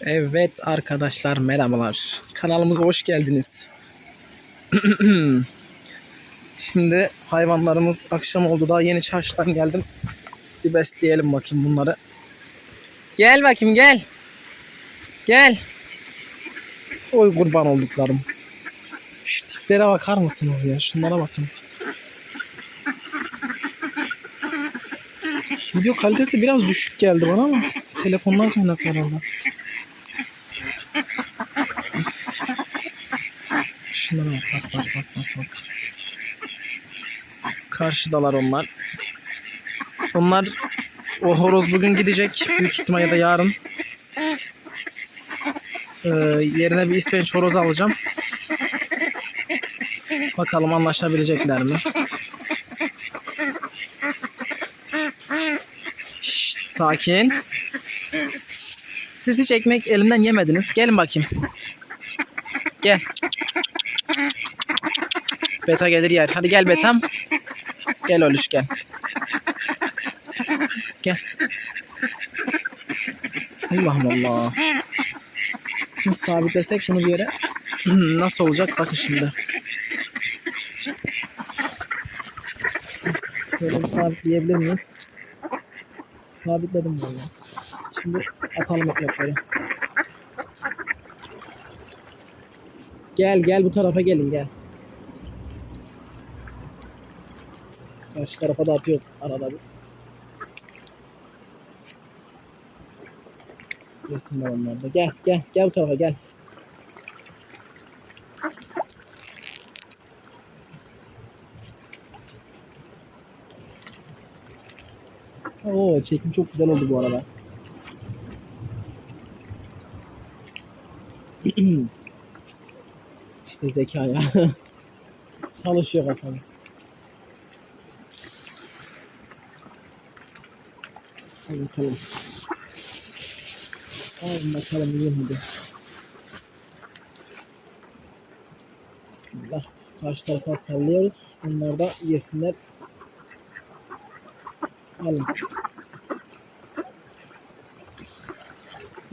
Evet arkadaşlar merhabalar. Kanalımıza hoş geldiniz. Şimdi hayvanlarımız akşam oldu daha yeni çarşıdan geldim. Bir besleyelim bakayım bunları. Gel bakayım gel. Gel. Oy kurban olduklarım. Şu tiplere bakar mısınız ya? Şunlara bakın. Video kalitesi biraz düşük geldi bana ama telefondan kaynaklı herhalde. Şunlara bak bak bak bak bak bak. Karşıdalar onlar. Onlar o horoz bugün gidecek. Büyük ihtimal ya da yarın. Ee, yerine bir ispenç horoz alacağım. Bakalım anlaşabilecekler mi? Şşt, sakin. Siz hiç ekmek elimden yemediniz. Gelin bakayım. Gel. Beta gelir yer. Hadi gel Betam. Gel Oluş gel. Gel. Allah'ım Allah. Nasıl sabitlesek bunu bir yere? Nasıl olacak? Bakın şimdi. Böyle sabitleyebilir miyiz? Sabitledim böyle. Şimdi atalım ekmekleri. Gel gel bu tarafa gelin gel. Karşı tarafa da atıyoruz arada bir. Yesinler onlar da. Gel gel gel bu tarafa gel. Oo çekim çok güzel oldu bu arada. İşte zeka ya. Çalışıyor kafamız. Hadi bakalım. Hadi bakalım yiyin hadi. Bismillah. Karşı tarafa sallıyoruz. Onlar da yesinler. Alın.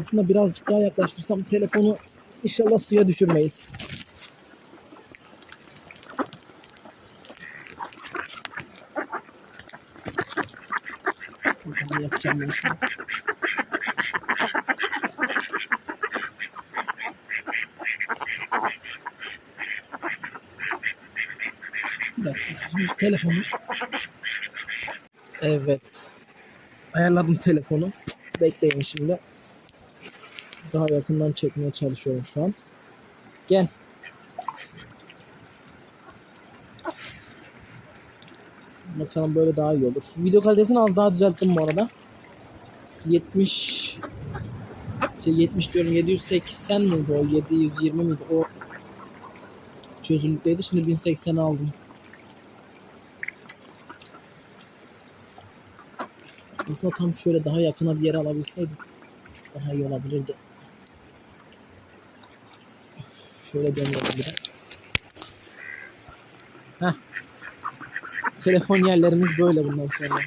Aslında birazcık daha yaklaştırsam telefonu inşallah suya düşürmeyiz. Bakalım yapacağım şimdi telefonu Evet. Ayarladım telefonu. Bekleyin şimdi. Daha yakından çekmeye çalışıyorum şu an. Gel. Bakalım böyle daha iyi olur. Video kalitesini az daha düzelttim bu arada. 70 şey 70 diyorum 780 miydi o 720 miydi o çözünürlükteydi şimdi 1080 aldım. Aslında tam şöyle daha yakına bir yere alabilseydik daha iyi olabilirdi. Şöyle dönelim bir de. Heh. Telefon yerlerimiz böyle bundan sonra.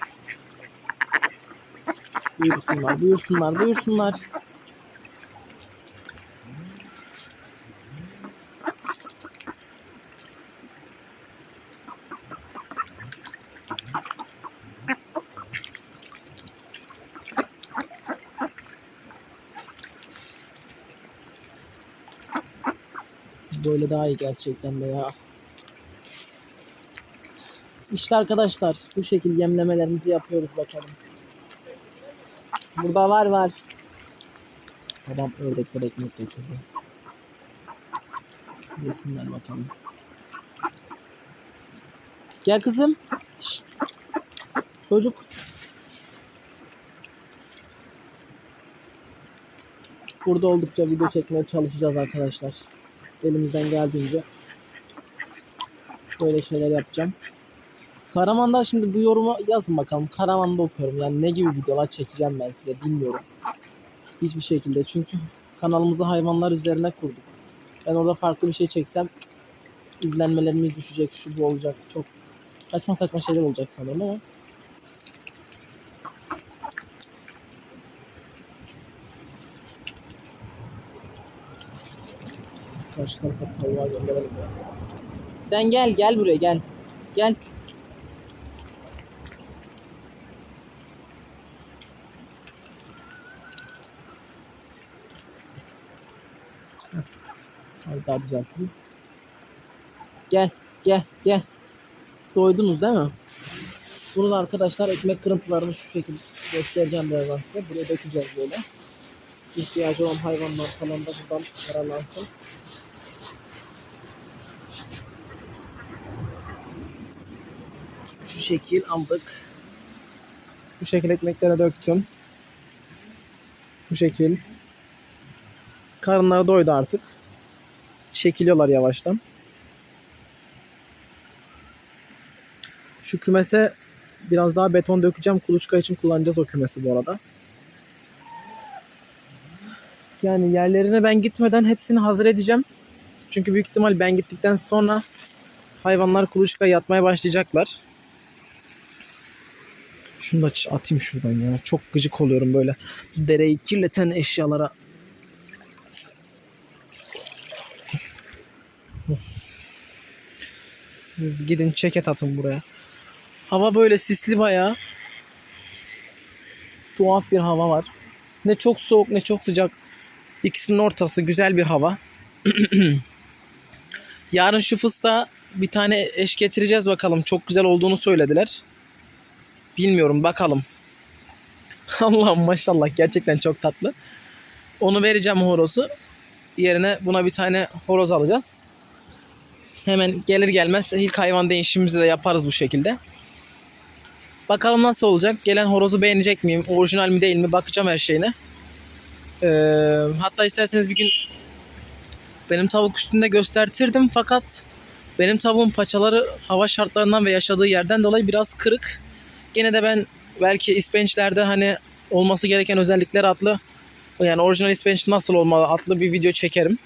Buyursunlar, buyursunlar, buyursunlar. Böyle daha iyi gerçekten de ya. İşte arkadaşlar bu şekilde yemlemelerimizi yapıyoruz bakalım. Burada var var. Babam ördekler ekmek getirdi. Yesinler bakalım. Gel kızım. Şşt. Çocuk. Burada oldukça video çekmeye çalışacağız arkadaşlar. Elimizden geldiğince böyle şeyler yapacağım. Karaman'da şimdi bu yorumu yazın bakalım. Karaman'da okuyorum. Yani ne gibi videolar çekeceğim ben size bilmiyorum. Hiçbir şekilde. Çünkü kanalımızı hayvanlar üzerine kurduk. Ben orada farklı bir şey çeksem izlenmelerimiz düşecek, şu bu olacak. Çok saçma saçma şeyler olacak sanırım ama karşı tarafa tavuğa gönderelim biraz. Sen gel gel buraya gel. Gel. Az daha düzeltelim. Gel gel gel. Doydunuz değil mi? Bunu da arkadaşlar ekmek kırıntılarını şu şekilde göstereceğim birazdan size. Buraya dökeceğiz böyle. İhtiyacı olan hayvanlar falan da buradan yararlansın. Şu şekil aldık. Bu şekil ekmeklere döktüm. Bu şekil. Karınları doydu artık. Çekiliyorlar yavaştan. Şu kümese biraz daha beton dökeceğim. Kuluçka için kullanacağız o kümesi bu arada. Yani yerlerine ben gitmeden hepsini hazır edeceğim. Çünkü büyük ihtimal ben gittikten sonra hayvanlar kuluçka yatmaya başlayacaklar. Şunu da atayım şuradan ya. Çok gıcık oluyorum böyle dereyi kirleten eşyalara. Siz gidin çeket atın buraya. Hava böyle sisli bayağı. Tuhaf bir hava var. Ne çok soğuk ne çok sıcak. İkisinin ortası güzel bir hava. Yarın şu fıstığa bir tane eş getireceğiz bakalım. Çok güzel olduğunu söylediler. Bilmiyorum bakalım. Allah'ım maşallah gerçekten çok tatlı. Onu vereceğim horozu. Yerine buna bir tane horoz alacağız. Hemen gelir gelmez ilk hayvan değişimimizi de yaparız bu şekilde. Bakalım nasıl olacak. Gelen horozu beğenecek miyim? Orijinal mi değil mi? Bakacağım her şeyine. Ee, hatta isterseniz bir gün benim tavuk üstünde göstertirdim fakat benim tavuğun paçaları hava şartlarından ve yaşadığı yerden dolayı biraz kırık. Gene de ben belki ispençlerde hani olması gereken özellikler adlı yani orijinal ispenç nasıl olmalı adlı bir video çekerim.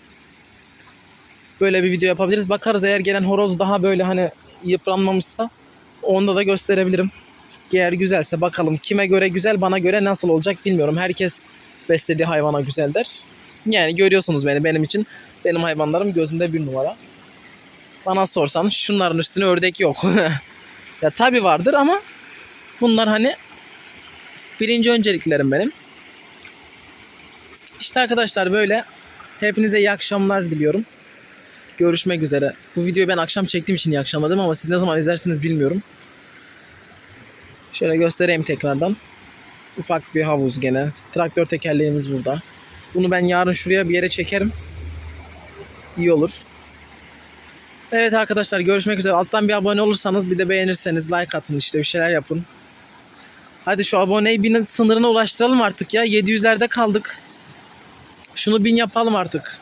Böyle bir video yapabiliriz. Bakarız eğer gelen horoz daha böyle hani yıpranmamışsa onda da gösterebilirim. Eğer güzelse bakalım kime göre güzel bana göre nasıl olacak bilmiyorum. Herkes beslediği hayvana güzel der. Yani görüyorsunuz beni benim için benim hayvanlarım gözümde bir numara. Bana sorsan şunların üstüne ördek yok. ya tabi vardır ama bunlar hani birinci önceliklerim benim. İşte arkadaşlar böyle hepinize iyi akşamlar diliyorum. Görüşmek üzere. Bu videoyu ben akşam çektiğim için iyi dedim ama siz ne zaman izlersiniz bilmiyorum. Şöyle göstereyim tekrardan. Ufak bir havuz gene. Traktör tekerleğimiz burada. Bunu ben yarın şuraya bir yere çekerim. İyi olur. Evet arkadaşlar görüşmek üzere. Alttan bir abone olursanız bir de beğenirseniz like atın işte bir şeyler yapın. Hadi şu aboneyi bin sınırına ulaştıralım artık ya. 700'lerde kaldık. Şunu bin yapalım artık.